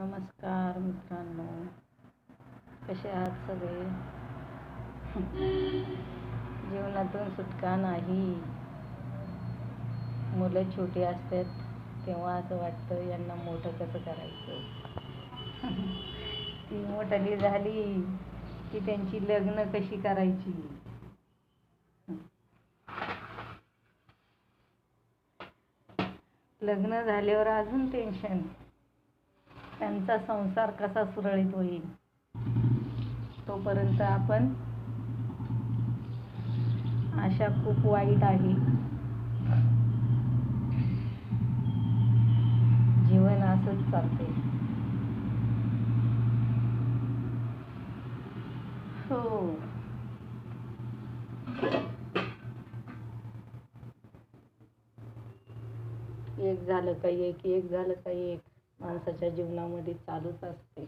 नमस्कार मित्रांनो. कसे आहात सगळे? जीवनातून सुटका नाही. मुलं छोटी असतात तेव्हा असं वाटतं यांना मोठं कसं करायचं? ती मोठली झाली की त्यांची लग्न कशी करायची? लग्न झाल्यावर अजून टेन्शन त्यांचा संसार कसा सुरळीत होईल? तोपर्यंत आपण आशा खूप वाईट आहे. जीवन असंच चालते हो. एक झालं का एक एक झालं काही एक? माणसाच्या जीवनामध्ये चालूच असते.